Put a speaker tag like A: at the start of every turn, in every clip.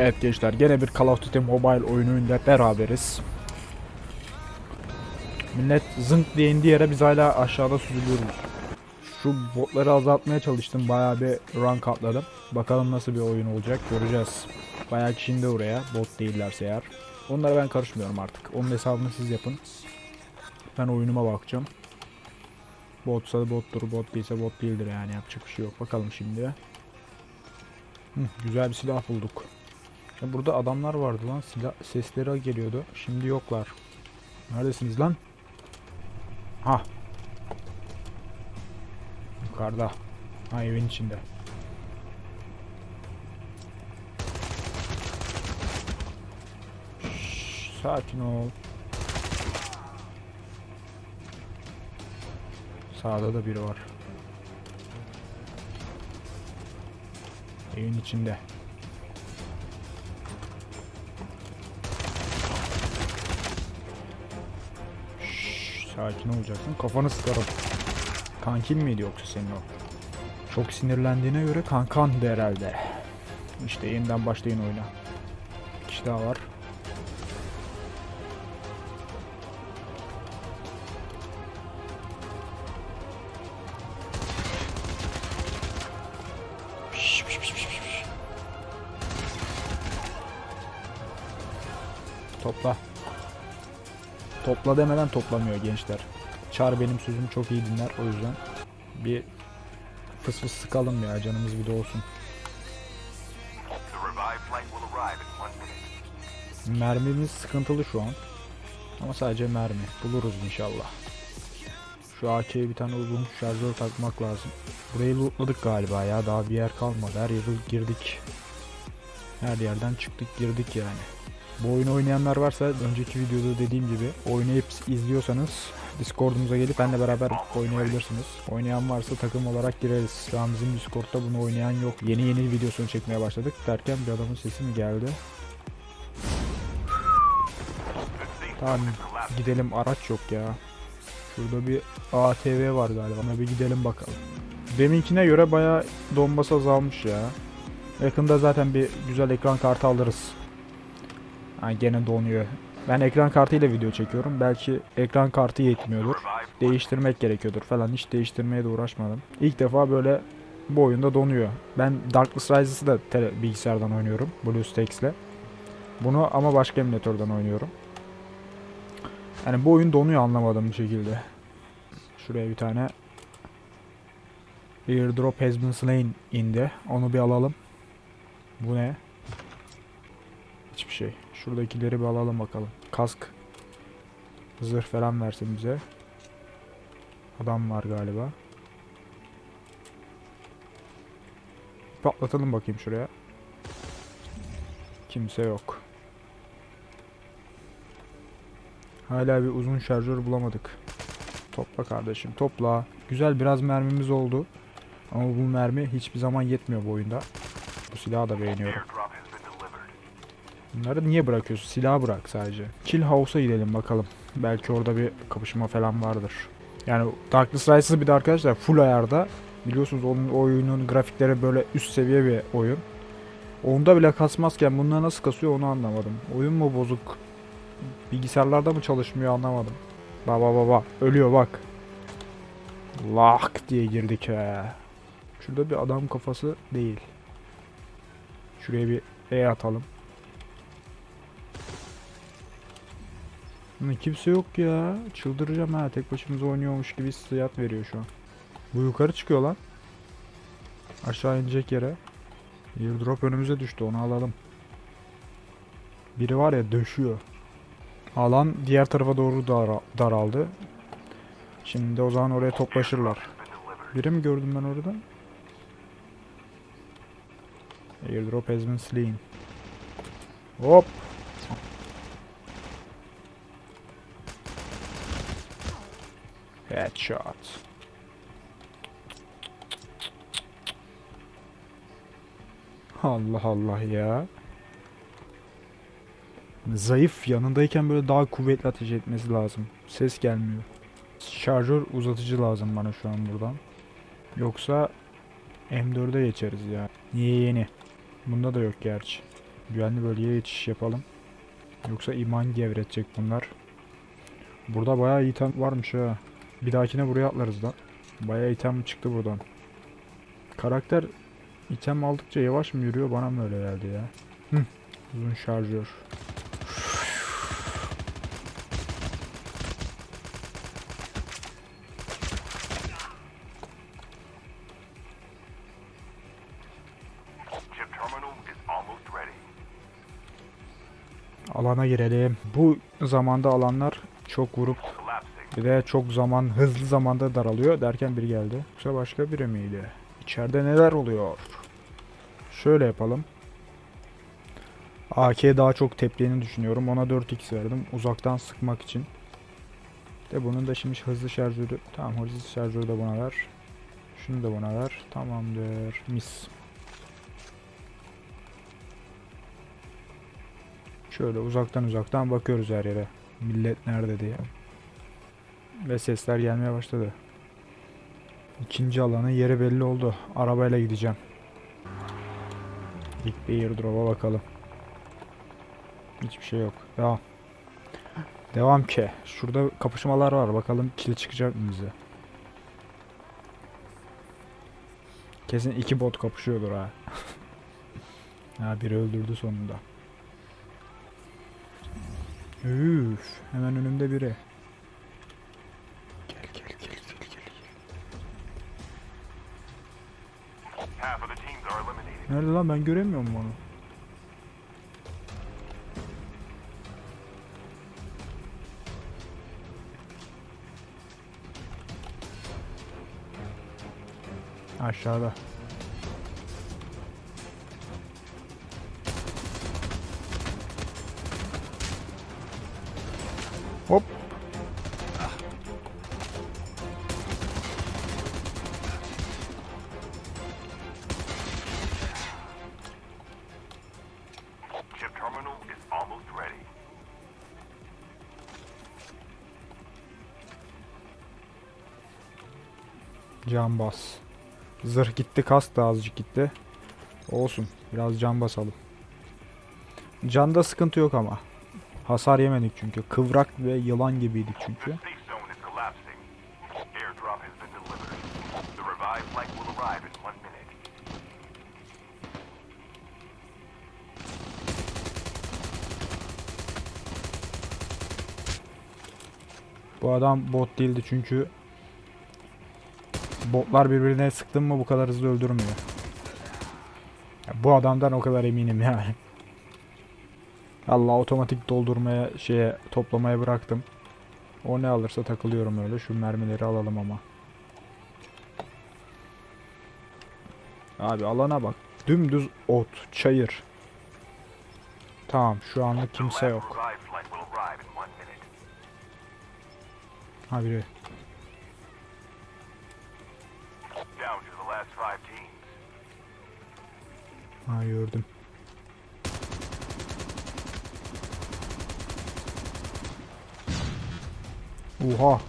A: Evet gençler gene bir Call of Duty Mobile oyunuyla beraberiz. Millet zınk diye indiği yere biz hala aşağıda süzülüyoruz. Şu botları azaltmaya çalıştım. Bayağı bir rank atladım. Bakalım nasıl bir oyun olacak göreceğiz. Bayağı indi oraya bot değillerse eğer. Onlara ben karışmıyorum artık. Onun hesabını siz yapın. Ben oyunuma bakacağım. Botsa bottur, bot değilse bot değildir yani yapacak bir şey yok. Bakalım şimdi. Hı, güzel bir silah bulduk. Ya burada adamlar vardı lan. Silah sesleri geliyordu. Şimdi yoklar. Neredesiniz lan? Ha. Yukarıda. Ha evin içinde. Şşş, sakin ol. Sağda da biri var. Evin içinde. Sakin olacaksın. Kafanı sıkarım. Kankin miydi yoksa senin o? Çok sinirlendiğine göre kankandı herhalde. İşte yeniden başlayın oyuna. Bir kişi daha var. Topla. Topla demeden toplamıyor gençler. Çar benim sözümü çok iyi dinler o yüzden. Bir fıs fıs sıkalım ya canımız bir de olsun. Mermimiz sıkıntılı şu an. Ama sadece mermi. Buluruz inşallah. Şu AK'ye bir tane uzun şarjör takmak lazım. Burayı lootladık galiba ya. Daha bir yer kalmadı. Her yere girdik. Her yerden çıktık girdik yani. Bu oyunu oynayanlar varsa önceki videoda dediğim gibi oynayıp izliyorsanız Discord'umuza gelip benle beraber oynayabilirsiniz. Oynayan varsa takım olarak gireriz. Şu an bizim Discord'da bunu oynayan yok. Yeni yeni videosunu çekmeye başladık derken bir adamın sesi mi geldi? Tamam gidelim araç yok ya. Şurada bir ATV var galiba. Ona bir gidelim bakalım. Deminkine göre bayağı donması azalmış ya. Yakında zaten bir güzel ekran kartı alırız. Ha, gene donuyor. Ben ekran kartıyla video çekiyorum. Belki ekran kartı yetmiyordur. Değiştirmek gerekiyordur falan. Hiç değiştirmeye de uğraşmadım. İlk defa böyle bu oyunda donuyor. Ben Darkness Rises'ı da bilgisayardan oynuyorum. BlueStacks'le. Bunu ama başka emülatörden oynuyorum. Yani bu oyun donuyor anlamadığım bir şekilde. Şuraya bir tane Airdrop has been slain indi. Onu bir alalım. Bu ne? Şuradakileri bir alalım bakalım. Kask. Zırh falan versin bize. Adam var galiba. Patlatalım bakayım şuraya. Kimse yok. Hala bir uzun şarjör bulamadık. Topla kardeşim topla. Güzel biraz mermimiz oldu. Ama bu mermi hiçbir zaman yetmiyor bu oyunda. Bu silahı da beğeniyorum.
B: airdrop has been delivered.
A: Bunları niye bırakıyorsun? Silahı bırak sadece. Kill House'a gidelim bakalım. Belki orada bir kapışma falan vardır. Yani Darkness Rises'ı bir de arkadaşlar full ayarda. Biliyorsunuz onun oyunun grafikleri böyle üst seviye bir oyun. Onda bile kasmazken bunlar nasıl kasıyor onu anlamadım. Oyun mu bozuk? Bilgisayarlarda mı çalışmıyor anlamadım. Baba baba ölüyor bak. Lak diye girdik he. Şurada bir adam kafası değil. Şuraya bir E atalım. Lan kimse yok ya. Çıldıracağım ha. Tek başımıza oynuyormuş gibi hissiyat veriyor şu an. Bu yukarı çıkıyor lan. Aşağı inecek yere. Airdrop önümüze düştü. Onu alalım. Biri var ya döşüyor. Alan diğer tarafa doğru dara- daraldı. Şimdi o zaman oraya toplaşırlar. Biri mi gördüm ben orada? Airdrop has been slain. Hop. Headshot. Allah Allah ya. Zayıf yanındayken böyle daha kuvvetli ateş etmesi lazım. Ses gelmiyor. Şarjör uzatıcı lazım bana şu an buradan. Yoksa M4'e geçeriz ya. Niye yeni? Bunda da yok gerçi. Güvenli bölgeye geçiş yapalım. Yoksa iman gevredecek bunlar. Burada bayağı item varmış ha. Bir dahakine buraya atlarız da. Bayağı item çıktı buradan. Karakter item aldıkça yavaş mı yürüyor bana mı öyle geldi ya? Hı. Uzun şarjör. Alana girelim. Bu zamanda alanlar çok vurup. Bir de çok zaman hızlı zamanda daralıyor derken biri geldi. Yoksa başka biri miydi? İçeride neler oluyor? Şöyle yapalım. AK daha çok tepliğini düşünüyorum. Ona 4x verdim. Uzaktan sıkmak için. De bunun da şimdi hızlı şarjörü. Tamam hızlı şarjörü de bana ver. Şunu da bana ver. Tamamdır. Mis. Şöyle uzaktan uzaktan bakıyoruz her yere. Millet nerede diye. Ve sesler gelmeye başladı. İkinci alanın yeri belli oldu. Arabayla gideceğim. İlk bir airdrop'a bakalım. Hiçbir şey yok. Devam. Devam ki. Şurada kapışmalar var. Bakalım kill çıkacak mı bize? Kesin iki bot kapışıyordur ha. ha biri öldürdü sonunda. Üf, hemen önümde biri. Nerede lan ben göremiyorum onu. Aşağıda. Can bas. Zırh gitti, kas da azıcık gitti. Olsun. Biraz can basalım. Canda sıkıntı yok ama. Hasar yemedik çünkü. Kıvrak ve yılan gibiydik çünkü. Bu adam bot değildi çünkü botlar birbirine sıktın mı bu kadar hızlı öldürmüyor. Ya bu adamdan o kadar eminim yani. Allah otomatik doldurmaya şeye toplamaya bıraktım. O ne alırsa takılıyorum öyle. Şu mermileri alalım ama. Abi alana bak. Dümdüz ot, çayır. Tamam şu anlık kimse yok.
B: revived
A: Ha gördüm. Oha.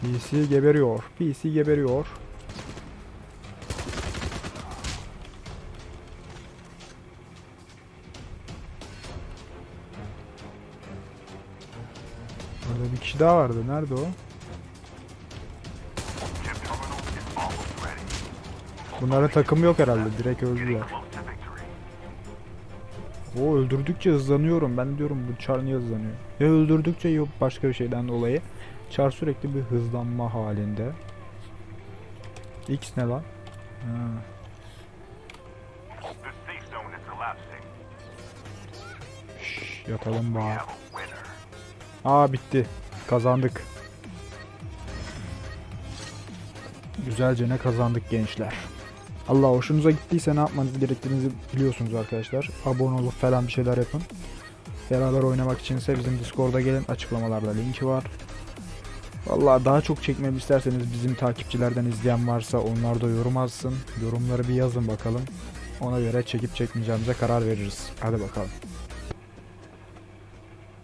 A: PC geberiyor. PC geberiyor. Burada bir kişi daha vardı. Nerede o? Bunların takımı yok herhalde. Direkt öldüler. O öldürdükçe hızlanıyorum. Ben diyorum bu çar niye hızlanıyor? Ya öldürdükçe yok başka bir şeyden dolayı. Çar sürekli bir hızlanma halinde. X ne lan? Ha. Yatalım bari. Aa bitti. Kazandık. Güzelce ne kazandık gençler. Allah hoşunuza gittiyse ne yapmanız gerektiğinizi biliyorsunuz arkadaşlar. Abone olup falan bir şeyler yapın. Beraber oynamak içinse bizim Discord'a gelin. Açıklamalarda linki var. Vallahi daha çok çekmemi isterseniz bizim takipçilerden izleyen varsa onlar da yorum alsın. Yorumları bir yazın bakalım. Ona göre çekip çekmeyeceğimize karar veririz. Hadi bakalım.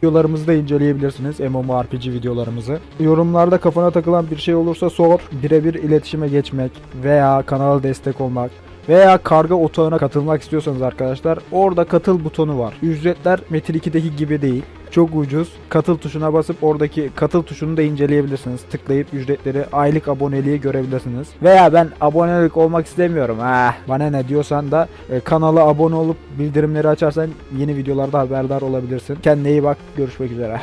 A: Videolarımızı da inceleyebilirsiniz. MMORPG videolarımızı. Yorumlarda kafana takılan bir şey olursa sor. Birebir iletişime geçmek veya kanala destek olmak Veya karga otağına katılmak istiyorsanız arkadaşlar orada katıl butonu var. Ücretler Metin 2'deki gibi değil. Çok ucuz. Katıl tuşuna basıp oradaki katıl tuşunu da inceleyebilirsiniz. Tıklayıp ücretleri aylık aboneliği görebilirsiniz. Veya ben abonelik olmak istemiyorum. Ah, bana ne diyorsan da e, kanala abone olup bildirimleri açarsan yeni videolarda haberdar olabilirsin. Kendine iyi bak. Görüşmek üzere.